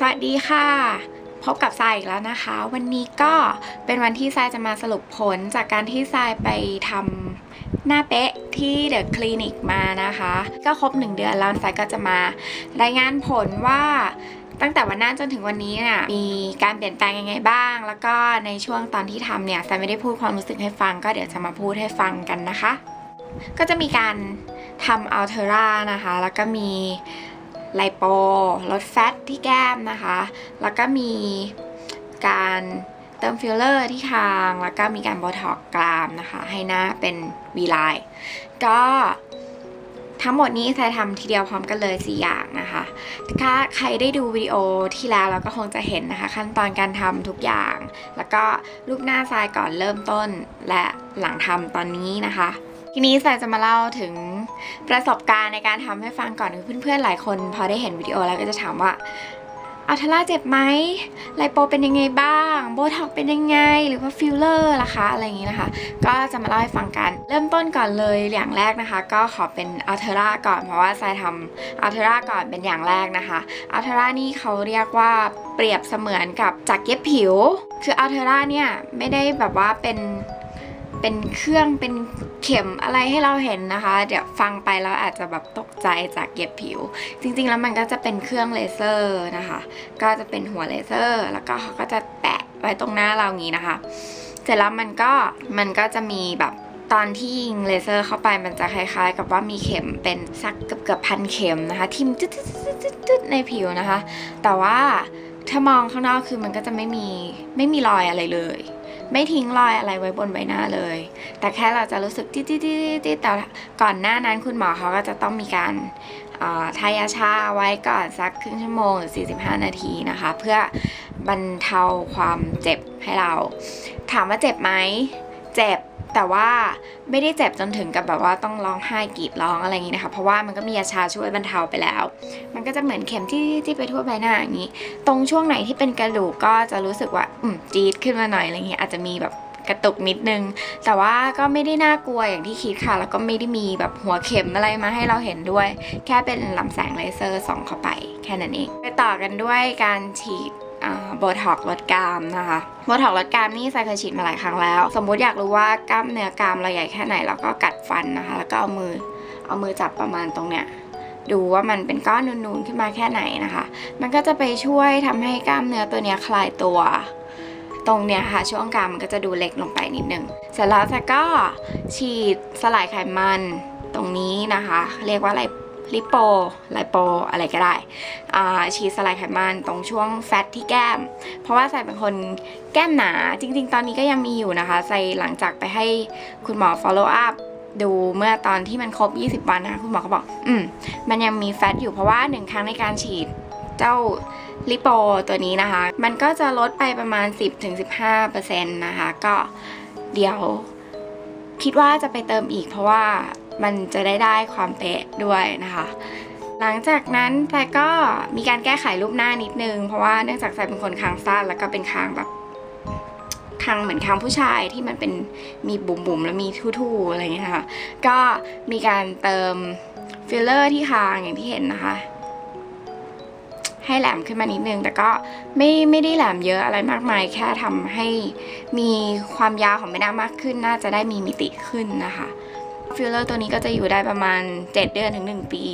สวัสดีค่ะ พบกับทรายอีกแล้วนะคะ วันนี้ก็เป็นวันที่ทรายจะมาสรุปผลจากการที่ทรายไปทำหน้าเป๊ะที่เดอะคลินิกมานะคะ ก็ครบหนึ่งเดือนแล้วทรายก็จะมารายงานผลว่าตั้งแต่วันนั้นจนถึงวันนี้เนี่ยมีการเปลี่ยนแปลงยังไงบ้าง แล้วก็ในช่วงตอนที่ทำเนี่ยทรายไม่ได้พูดความรู้สึกให้ฟัง ก็เดี๋ยวจะมาพูดให้ฟังกันนะคะ ก็จะมีการทำอัลเทอร่านะคะ แล้วก็มี ไลโปลดแฟตที่แก้มนะคะ แล้วก็มีการเติมฟิลเลอร์ที่คาง แล้วก็มีการโบท็อกกรามนะคะ ให้หน้าเป็นวีไลน์ก็ทั้งหมดนี้ใส่ทำทีเดียวพร้อมกันเลย 4 อย่างนะคะ ถ้าใครได้ดูวิดีโอที่แล้วเราก็คงจะเห็นนะคะ ขั้นตอนการทำทุกอย่าง แล้วก็รูปหน้าทรายก่อนเริ่มต้นและหลังทำตอนนี้นะคะ ทีนี้ทรายจะมาเล่าถึงประสบการณ์ในการทำให้ฟังก่อนเพื่อนๆหลายคน พอได้เห็นวิดีโอแล้วก็จะถามว่าอัลทาร่าเจ็บไหมไลโปเป็นยังไงบ้าง โบท็อกเป็นยังไง หรือว่าฟิลเลอร์ล่ะคะ อะไรอย่างนี้นะคะ ก็จะมาเล่าให้ฟังกัน เริ่มต้นก่อนเลยอย่างแรกนะคะ ก็ขอเป็นอัลเทอร่าก่อนเพราะว่าทรายทำอัลเทอร่าก่อนเป็นอย่างแรกนะคะอัลเทอร่านี่เขาเรียกว่าเปรียบเสมือนกับจากเย็บผิว คืออัลเทอร่าเนี่ยไม่ได้แบบว่าเป็น เป็นเครื่องเป็นเข็มอะไรให้เราเห็นนะคะ เดี๋ยวฟังไปแล้วอาจจะแบบตกใจจากเย็บผิว จริงๆแล้วมันก็จะเป็นเครื่องเลเซอร์นะคะ ก็จะเป็นหัวเลเซอร์ แล้วก็เขาก็จะแปะไว้ตรงหน้าเราอย่างนี้นะคะ เสร็จแล้วมันก็มันก็จะมีแบบตอนที่ยิงเลเซอร์เข้าไปมันจะคล้ายๆ กับว่ามีเข็มเป็นสักเกือบเกือบพันเข็มนะคะ ทิ่มตึ๊ดๆในผิวนะคะ แต่ว่าถ้ามองข้างนอกคือมันก็จะไม่มีไม่มีรอยอะไรเลย ไม่ทิ้งรอยอะไรไว้บนใบหน้าเลย แต่แค่เราจะรู้สึกติ๊ดติ๊ดติ๊ดแต่ก่อนหน้านั้นคุณหมอเขาก็จะต้องมีการทายาชาไว้ก่อนสักครึ่งชั่วโมงหรือ 45 นาทีนะคะ เพื่อบรรเทาความเจ็บให้เรา ถามว่าเจ็บไหม เจ็บ แต่ว่าไม่ได้เจ็บจนถึงกับแบบว่าต้องร้องไห้กรีดร้องอะไรอย่างนี้นะคะ เพราะว่ามันก็มียาชาช่วยบรรเทาไปแล้ว มันก็จะเหมือนเข็มที่ที่ไปทั่วใบหน้าอย่างนี้ ตรงช่วงไหนที่เป็นกระดูกก็จะรู้สึกว่าอืมจี๊ดขึ้นมาหน่อยอะไรเงี้ยอาจจะมีแบบกระตุกนิดนึง แต่ว่าก็ไม่ได้น่ากลัวอย่างที่คิดค่ะ แล้วก็ไม่ได้มีแบบหัวเข็มอะไรมาให้เราเห็นด้วย แค่เป็นลำแสงเลเซอร์ส่องเข้าไป แค่นั้นเอง ไปต่อกันด้วยการฉีด โบท็อกลดกรามนะคะโบท็อกลดกรามนี่ใส่เคยฉีดมาหลายครั้งแล้ว สมมุติอยากรู้ว่ากล้ามเนื้อกรามเราใหญ่แค่ไหนเราก็กัดฟันนะคะ แล้วก็เอามือเอามือจับประมาณตรงเนี้ยดูว่ามันเป็นก้อนนูนๆขึ้นมาแค่ไหนนะคะ มันก็จะไปช่วยทำให้กล้ามเนื้อตัวเนี้ยคลายตัว ตรงเนี้ยค่ะ ช่วงกรามมันก็จะดูเล็กลงไปนิดนึงเสร็จแล้วจะก็ฉีดสลายไขมันตรงนี้นะคะ เรียกว่าอะไร ลิโปไลโปอะไรก็ได้ฉีดสลายไขมันตรงช่วงแฟตที่แก้ม เพราะว่าใส่เป็นคนแก้มหนาจริง ๆ ตอนนี้ก็ยังมีอยู่นะคะ ใส่หลังจากไปให้คุณหมอ follow up ดูเมื่อตอนที่มันครบ 20 วันนะคะคุณหมอก็บอก อืม มันยังมีแฟตอยู่เพราะว่าหนึ่งครั้งในการฉีดเจ้าลิโปตัวนี้นะคะ มันก็จะลดไปประมาณ 10-15%นะคะ ก็เดี๋ยวคิดว่าจะไปเติมอีกเพราะว่า มันจะได้ได้ความเป๊ะด้วยนะคะ หลังจากนั้นแต่ก็มีการแก้ไขรูปหน้านิดนึง เพราะว่าเนื่องจากใส่เป็นคนคางสั้นแล้วก็เป็นคางแบบคางเหมือนคางผู้ชายที่มันเป็นมีบุ๋มๆแล้วมีทู่ๆอะไรอย่างเงี้ยค่ะ ก็มีการเติมฟิลเลอร์ที่คางอย่างที่เห็นนะคะให้แหลมขึ้นมานิดนึง แต่ก็ไม่ไม่ได้แหลมเยอะอะไรมากมาย แค่ทำให้มีความยาวของใบหน้ามากขึ้น น่าจะได้มีมิติขึ้นนะคะ ฟิลเลอร์ตัวนี้ก็จะอยู่ได้ประมาณ 7 เดือนถึง 1 ปี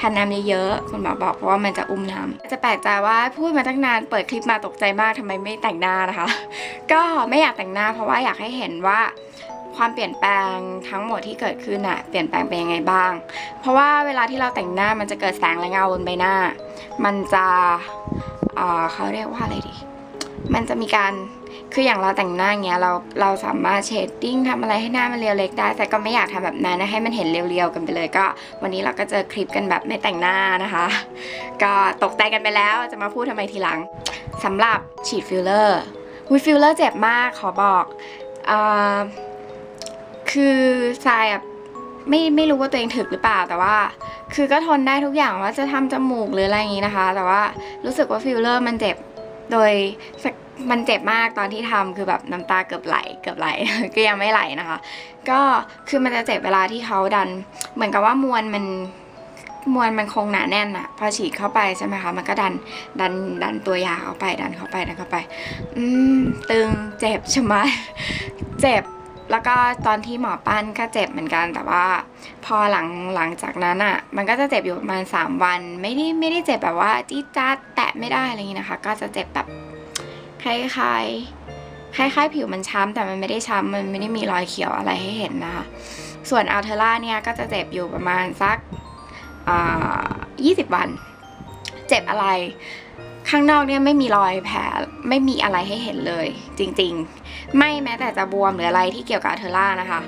ทานน้ำเยอะๆคุณหมอบอกเพราะว่ามันจะอุ้มน้ำจะแปลกใจว่าพูดมาตั้งนานเปิดคลิปมาตกใจมากทำไมไม่แต่งหน้านะคะ ก็ไม่อยากแต่งหน้าเพราะว่าอยากให้เห็นว่าความเปลี่ยนแปลงทั้งหมดที่เกิดขึ้นอะเปลี่ยนแปลงเป็นยังไงบ้าง เพราะว่าเวลาที่เราแต่งหน้ามันจะเกิดแสงและเงาบนใบหน้า มันจะเขาเรียกว่าอะไรดี มันจะมีการ คืออย่างเราแต่งหน้าเงี้ยเราเราสามารถเชดดิ้งทำอะไรให้หน้ามันเรียวเล็กได้ แต่ก็ไม่อยากทำแบบนั้นนะให้มันเห็นเรียวๆกันไปเลยก็ วันนี้เราก็เจอคลิปกันแบบไม่แต่งหน้านะคะ ก็ตกใจกันไปแล้วจะมาพูดทำไมทีหลังสำหรับฉีดฟิลเลอร์วิฟิลเลอร์เจ็บมากขอบอกอคือทรายแบบไม่ไม่รู้ว่าตัวเองถึกหรือเปล่าแต่ว่า คือก็ทนได้ทุกอย่างว่าจะทำจมูกหรืออะไรอย่างนี้นะคะ แต่ว่ารู้สึกว่าฟิลเลอร์มันเจ็บโดย มันเจ็บมากตอนที่ทำคือแบบน้ำตาเกือบไหลเกือบไหลก็ยังไม่ไหลนะคะ ก็คือมันจะเจ็บเวลาที่เขาดัน เหมือนกับว่ามวลมันมวลมันคงหนาแน่นอะพอฉีดเข้าไปใช่ไหมคะมันก็ดันดันดันตัวยาเข้าไปดันเข้าไปดันเข้าไป อืมตึงเจ็บใช่ไหมเจ็บแล้วก็ตอนที่หมอปั้นก็เจ็บเหมือนกัน แต่ว่าพอหลังหลังจากนั้นอะ่ะ มันก็จะเจ็บอยู่ประมาณ 3 วัน ไม่ได้ไม่ได้เจ็บแบบว่าจี๊ดจ๊าดแตะไม่ได้อะไรอย่างนี้นะคะ ก็จะเจ็บแบบ คล้ายๆ คล้ายๆ ผิวมันช้ำแต่มันไม่ได้ช้ำมันไม่ได้มีรอยเขียวอะไรให้เห็นนะคะ ส่วนอัลเทล่าเนี่ยก็จะเจ็บอยู่ประมาณสักยี่สิบวัน เจ็บอะไร ข้างนอกเนี่ยไม่มีรอยแผลไม่มีอะไรให้เห็นเลย จริงๆ ไม่แม้แต่จะบวมหรืออะไรที่เกี่ยวกับอัลเทล่านะคะ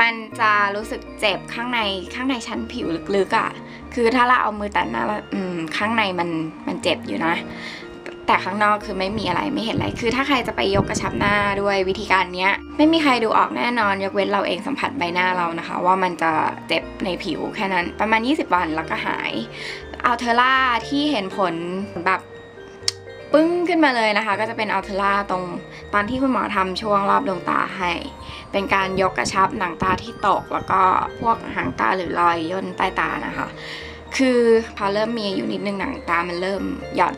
มันจะรู้สึกเจ็บข้างในข้างในชั้นผิวลึกๆอะ่ะ คือถ้าเราเอามือแตะหน้าอืมข้างในมันมันเจ็บอยู่นะ แต่ข้างนอกคือไม่มีอะไรไม่เห็นอะไร คือถ้าใครจะไปยกกระชับหน้าด้วยวิธีการนี้ไม่มีใครดูออกแน่นอน ยกเว้นเราเองสัมผัสใบหน้าเรานะคะ ว่ามันจะเจ็บในผิวแค่นั้นประมาณ 20 วันแล้วก็หายอัลเทล่าที่เห็นผลแบบปึ้งขึ้นมาเลยนะคะ ก็จะเป็นอัลเทล่าตรงตอนที่คุณหมอทำช่วงรอบดวงตาให้ เป็นการยกกระชับหนังตาที่ตก แล้วก็พวกหางตาหรือรอยย่นใต้ตานะคะ คือพอเริ่มมีอายุนิดนึงหนังตามันเริ่มหย่อน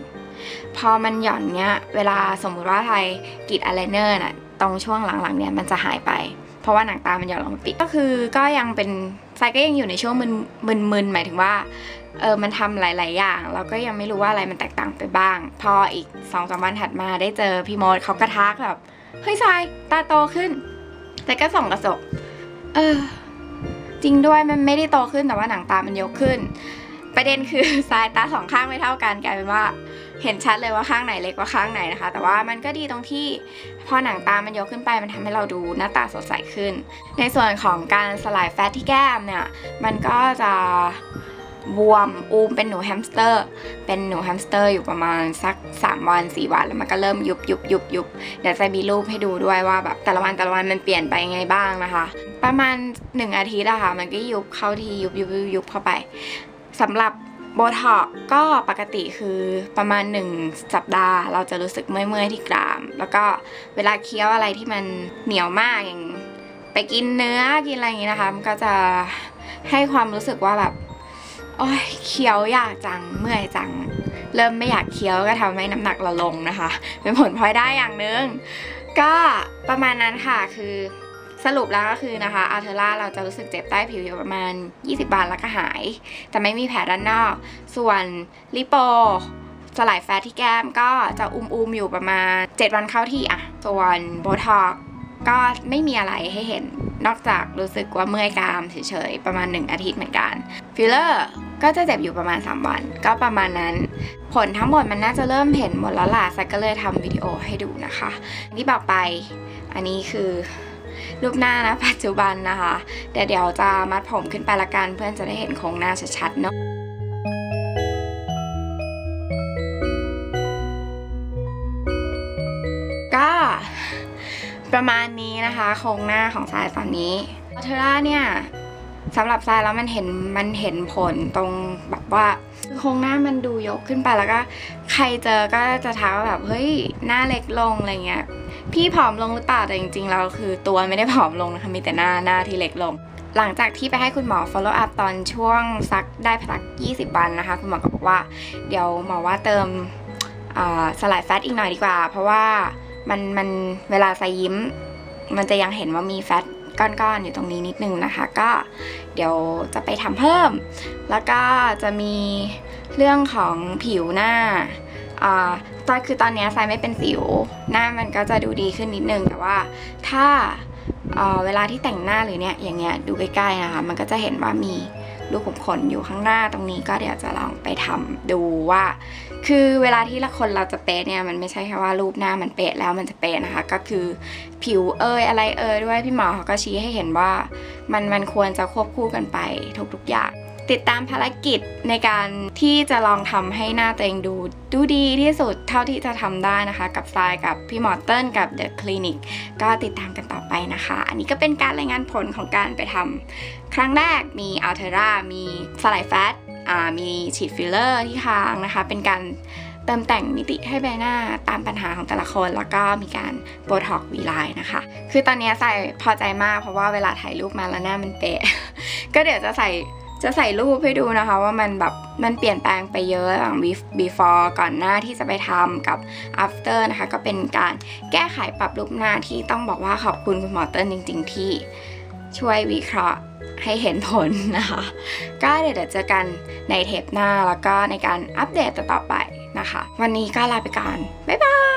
พอมันหย่อนเนี้ยเวลาสมมุติว่าไทยกรีดอายไลเนอร์น่ะตรงช่วงหลังๆเนี้ยมันจะหายไป เพราะว่าหนังตามันหย่อนลงปิดก็คือก็ยังเป็นไซก็ยังอยู่ในช่วงมึนมึนหมายถึงว่าเออมันทำหลาย ๆ อย่างเราก็ยังไม่รู้ว่าอะไรมันแตกต่างไปบ้าง พออีกสองสามวันถัดมาได้เจอพี่โมดเขากระทักแบบเฮ้ยทรายตาโตขึ้น แต่ก็ส่องกระจกเออจริงด้วยมันไม่ได้โตขึ้นแต่ว่าหนังตามันยกขึ้น ประเด็นคือสายตาสองข้างไม่เท่ากันกลายเป็นว่าเห็นชัดเลยว่าข้างไหนเล็กกว่าข้างไหนนะคะ แต่ว่ามันก็ดีตรงที่พอหนังตามันยกขึ้นไปมันทำให้เราดูหน้าตาสดใสขึ้น ในส่วนของการสลายแฟตที่แก้มเนี่ย มันก็จะบวมอูมเป็นหนูแฮมสเตอร์ เป็นหนูแฮมสเตอร์อยู่ประมาณสัก 3 วัน 4 วัน แล้วมันก็เริ่มยุบยุบยุบยุบเดี๋ยวจะมีรูปให้ดูด้วยว่าแบบแต่ละวันแต่ละวันมันเปลี่ยนไปยังไงบ้างนะคะ ประมาณ 1 อาทิตย์อะค่ะมันก็ยุบเข้าทียุบยุบยุบเข้าไป สำหรับโบท็อกก็ปกติคือประมาณ 1 สัปดาห์ เราจะรู้สึกเมื่อยๆที่กราม แล้วก็เวลาเคี้ยวอะไรที่มันเหนียวมากอย่าง ไปกินเนื้อกินอะไรอย่างนี้นะคะ มันก็จะให้ความรู้สึกว่าแบบโอ้ยเคี้ยวยากจังเมื่อยจัง เริ่มไม่อยากเคี้ยวก็ทำให้น้ำหนักเราลงนะคะ เป็นผลพลอยได้อย่างนึงก็ประมาณนั้นค่ะคือ สรุปแล้วก็คือนะคะอัลเทล่าเราจะรู้สึกเจ็บใต้ผิวอยู่ประมาณ 20 บาทแล้วก็หาย แต่ไม่มีแผลด้านนอก ส่วนลิโปสลายแฟตที่แก้มก็จะอุ้มๆอยู่ประมาณ 7 วันเข้าที่อะ ส่วนโบท็อกก็ไม่มีอะไรให้เห็นนอกจากรู้สึกว่าเมื่อยกรามเฉยๆ ประมาณ 1 อาทิตย์เหมือนกัน ฟิลเลอร์ก็จะเจ็บอยู่ประมาณ 3 วัน ก็ประมาณนั้น ผลทั้งหมดมันน่าจะเริ่มเห็นหมดแล้วล่ะซักก็เลยทำวิดีโอให้ดูนะคะที่บอกไป อันนี้คือ รูปหน้านะปัจจุบันนะคะแต่เดี๋ยวจะมัดผมขึ้นไปละกันเพื่อนจะได้เห็นโครงหน้าชัดๆเนาะก็ประมาณนี้นะคะโครงหน้าของสายตอนนี้เทอร่าเนี่ยสำหรับทรายแล้วมันเห็นมันเห็นผลตรงแบบว่าโครงหน้ามันดูยกขึ้นไปแล้วก็ ใครเจอก็จะท้าแบบเฮ้ยหน้าเล็กลงอะไรเงี้ย พี่ผอมลงหรือเปล่าแต่จริงๆแล้วคือตัวไม่ได้ผอมลงนะคะมีแต่หน้าหน้าที่เล็กลง หลังจากที่ไปให้คุณหมอ follow up ตอนช่วงซักได้พัก 20 วันนะคะ คุณหมอก็บอกว่า เดี๋ยวหมอว่าเติมสลายแฟตอีกหน่อยดีกว่า เพราะว่ามันมันเวลาใส่ยิ้ม มันจะยังเห็นว่ามีแฟตก้อนๆอยู่ตรงนี้นิดนึงนะคะ ก็เดี๋ยวจะไปทำเพิ่ม แล้วก็จะมีเรื่องของผิวหน้า ตอนคือตอนนี้ทรายไม่เป็นสิว หน้ามันก็จะดูดีขึ้นนิดนึง แต่ว่าถ้าเเวลาที่แต่งหน้าหรือเนี่ยอย่างเงี้ยดูใกล้ๆนะคะมันก็จะเห็นว่ามีรูขุมขนอยู่ข้างหน้าตรงนี้ก็เดี๋ยวจะลองไปทำดูว่า คือเวลาที่ละคนเราจะเป๊ะเนี่ยมันไม่ใช่แค่ว่ารูปหน้ามันเป๊ะแล้วมันจะเป๊ะนะคะ ก็คือผิวเอยอะไรเอยด้วยพี่หมอเขาก็ชี้ให้เห็นว่า มันมันควรจะควบคู่กันไปทุกๆอย่าง ติดตามภารกิจในการที่จะลองทำให้หน้าตัวเองดู ดูดีที่สุดเท่าที่จะทำได้นะคะ กับทรายกับพี่มอเติ้ลกับเดอะคลินิกก็ติดตามกันต่อไปนะคะ อันนี้ก็เป็นการรายงานผลของการไปทำครั้งแรกมีอัลเทรามีสไลด์แฟตมีฉีดฟิลเลอร์ที่คางนะคะ เป็นการเติมแต่งมิติให้ใบหน้าตามปัญหาของแต่ละคน แล้วก็มีการโบท็อกวีไลน์นะคะ คือตอนนี้ใส่พอใจมากเพราะว่าเวลาถ่ายรูปมาแล้วหน้ามันเป๊ะ ก็เดี๋ยวจะใส่ จะใส่รูปให้ดูนะคะว่ามันแบบมันเปลี่ยนแปลงไปเยอะอย่าง before ก่อนหน้าที่จะไปทำกับ after นะคะก็เป็นการแก้ไขปรับรูปหน้าที่ต้องบอกว่าขอบคุณคุณหมอเติ้ลจริง ๆ ที่ช่วยวิเคราะห์ให้เห็นผลนะคะ ก็เดี๋ยวเจอกันในเทปหน้าแล้วก็ในการอัปเดตต่อๆไปนะคะ วันนี้ก็ลาไปก่อน บ๊ายบาย